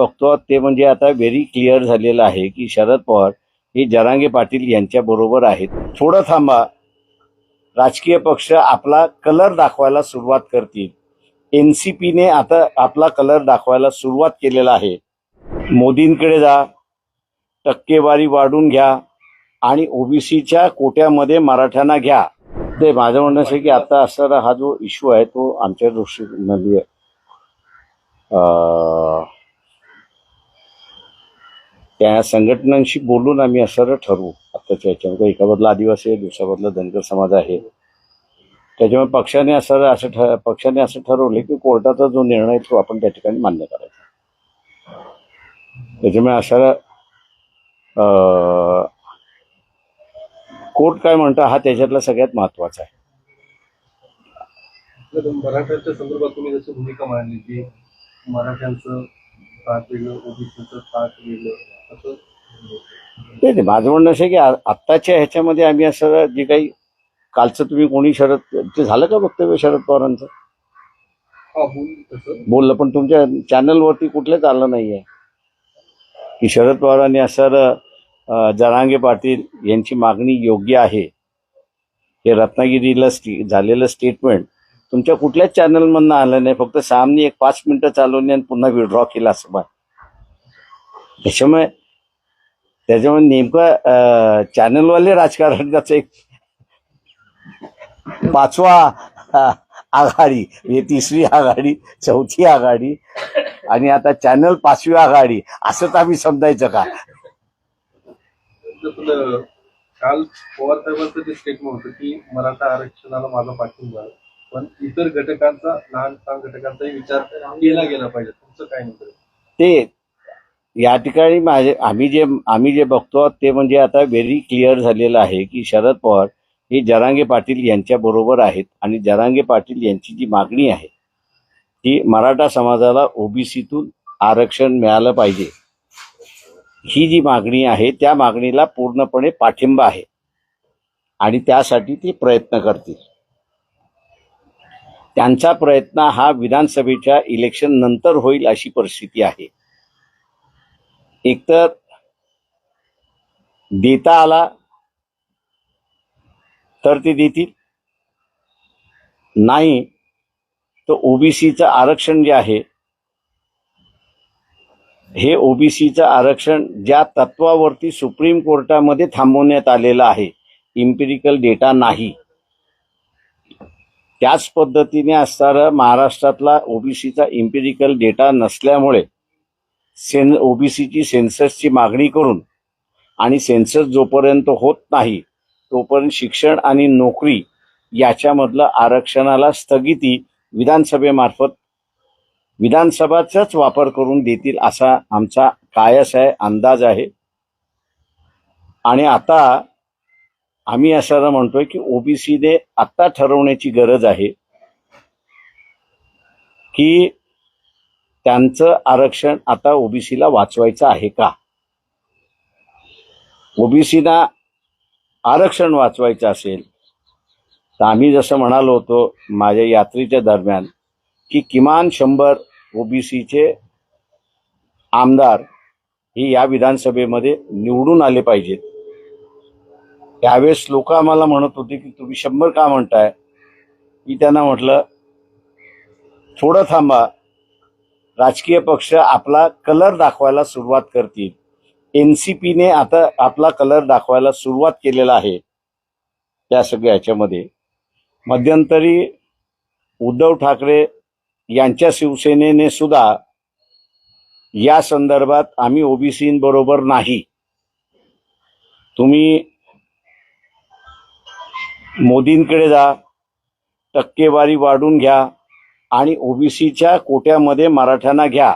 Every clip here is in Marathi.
बघतो. ते म्हणजे आता व्हेरी क्लिअर झालेलं आहे की शरद पवार हे जरांगे पाटील यांच्या बरोबर आहेत. थोडं थांबा. राजकीय पक्ष आपला कलर दाखवायला सुरुवात करतील. एन सी पीने आता आपला कलर दाखवायला सुरुवात केलेला आहे. मोदींकडे जा. टक्केवारी वाढून घ्या. आणि ओबीसीच्या कोट्यामध्ये मराठ्यांना घ्या. ते माझं म्हणणं असं आहे की आता असणारा हा जो इश्यू आहे तो आमच्या दृष्टीमध्ये म्हणजे, अं, त्या संघटनांशी बोलून आम्ही असं ठरवू. आत्ताच्या याच्यामध्ये एका बदला आदिवासी आहे दुसऱ्या बदला धनगर समाज आहे. त्याच्यामुळे पक्षाने असं असं ठ पक्षाने असं ठरवलं की कोर्टाचा जो निर्णय तो आपण त्या ठिकाणी मान्य करायचा. त्याच्यामुळे असं कोर्ट काय म्हणतं हा त्याच्यातला सगळ्यात महत्त्वाचा आहे. मराठ्याच्या संदर्भात तुम्ही जशी भूमिका मांडली की मराठ्यांचं ताट वेगळं ओबीसीचं ताट वेगळं असं. नाही नाही माझं म्हणणं असं आहे की आ- आत्ताच्या ह्याच्यामध्ये आम्ही असं जे काही कालचं तुम्ही कोणी शरद ते झालं का वक्तव्य शरद पवारांचं? हा तसं. बोललं पण तुमच्या चॅनलवरती कुठलंच आलं नाहीये. की शरद पवारांनी असं अं, जरांगे पाटील यांची मागणी योग्य आहे. हे रत्नागिरीला स्टी झालेलं स्टेटमेंट तुमच्या कुठल्याच चॅनलमधनं आलं नाही. फक्त सामने एक पाच मिनिटं चालवली आणि पुन्हा विड्रॉ केला असं बा. त्याच्यामुळे त्याच्यामुळे नेमकं चॅनलवाले राजकारणाचं एक पाचवा आघाडी म्हणजे तिसरी आघाडी चौथी आघाडी आणि आता चॅनल पाचवी आघाडी असंच आम्ही समजायचं का? काल पवार साहेबांचं जे स्टेटमेंट होतं की मराठा आरक्षणाला माझा पाठिंबा पण इतर घटकांचा लहान लहान घटकांचाही विचार केला गेला पाहिजे. तुमचं काय म्हणतं ते या ठिकाणी माझे आम्ही जे आम्ही जे बघतो ते म्हणजे आता व्हेरी क्लिअर झालेलं आहे की शरद पवार हे जरांगे पाटील यांच्या बरोबर आहेत आणि जरांगे पाटील यांची जी मागणी आहे ती मराठा समाजाला ओबीसीतून आरक्षण मिळालं पाहिजे. ही जी मागणी आहे त्या मागणीला पूर्णपणे पाठिंबा आहे आणि त्यासाठी ते प्रयत्न करतील. त्यांचा प्रयत्न हा विधानसभेच्या इलेक्शन नंतर होईल अशी परिस्थिती आहे. एकतर देता आला तर ते देतील. नाही तर ओबीसीचं आरक्षण जे आहे हे ओबीसीचं आरक्षण ज्या तत्वावरती सुप्रीम कोर्टामध्ये थांबवण्यात आलेलं आहे इम्पिरिकल डेटा नाही. त्याच पद्धतीने असणारा महाराष्ट्रातला ओबीसीचा इम्पिरिकल डेटा नसल्यामुळे सेन ओबीसीची सेन्ससची मागणी करून आणि सेन्सस जोपर्यंत होत नाही तोपर्यंत शिक्षण आणि नोकरी याच्यामधलं आरक्षणाला स्थगिती विधानसभेमार्फत विधानसभाचाच वापर करून देतील असा आमचा कायस आहे अंदाज आहे. आणि आता आम्ही असं म्हणतोय की ओबीसीने आत्ता ठरवण्याची गरज आहे की त्यांचं आरक्षण आता ओबीसीला वाचवायचं आहे का? ओबीसीना आरक्षण वाचवायचं असेल तर आम्ही जसं म्हणालो होतो माझ्या यात्रेच्या दरम्यान की किमान शंभर ओबीसीचे आमदार हे या विधानसभेमध्ये निवडून आले पाहिजेत. त्यावेळेस लोक आम्हाला म्हणत होते की तुम्ही शंभर का म्हणताय? मी त्यांना म्हटलं थोडं थांबा. राजकीय पक्ष आपला कलर दाखवायला सुरुवात करतील. एन सी पीने आता आपला कलर दाखवायला सुरुवात केलेला आहे. त्या सगळ्या ह्याच्यामध्ये. मध्यंतरी उद्धव ठाकरे यांच्या शिवसेनेने सुद्धा या संदर्भात आम्ही ओबीसीबरोबर नाही. तुम्ही मोदींकडे जा टक्केवारी वाढून घ्या आणि ओबीसीच्या कोट्यामध्ये मराठ्यांना घ्या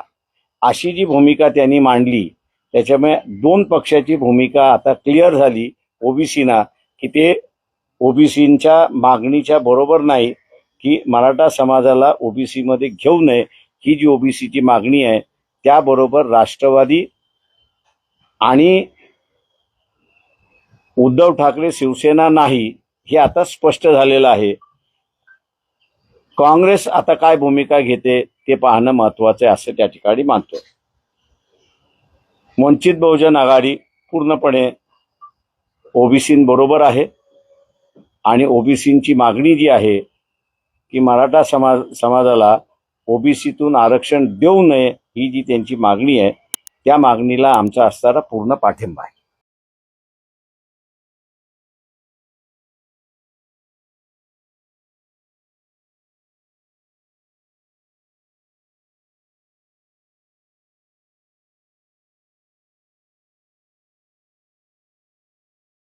अशी जी भूमिका त्यांनी मांडली त्याच्यामुळे दोन पक्षाची भूमिका आता क्लिअर झाली ओबीसीना की ते ओबीसींच्या मागणीच्या बरोबर नाही की मराठा समाजाला ओबीसीमध्ये घेऊ नये ही जी ओबीसीची मागणी आहे त्याबरोबर राष्ट्रवादी आणि उद्धव ठाकरे शिवसेना नाही हे आता स्पष्ट झालेलं आहे. काँग्रेस आता काय भूमिका घेते ते पाहणं महत्वाचं आहे असं त्या ठिकाणी मानतो. वंचित बहुजन आघाडी पूर्णपणे ओबीसींबरोबर आहे आणि ओबीसींची मागणी जी आहे की मराठा समाज समाजाला ओबीसीतून आरक्षण देऊ नये ही जी त्यांची मागणी आहे त्या मागणीला आमचा असणारा पूर्ण पाठिंबा आहे.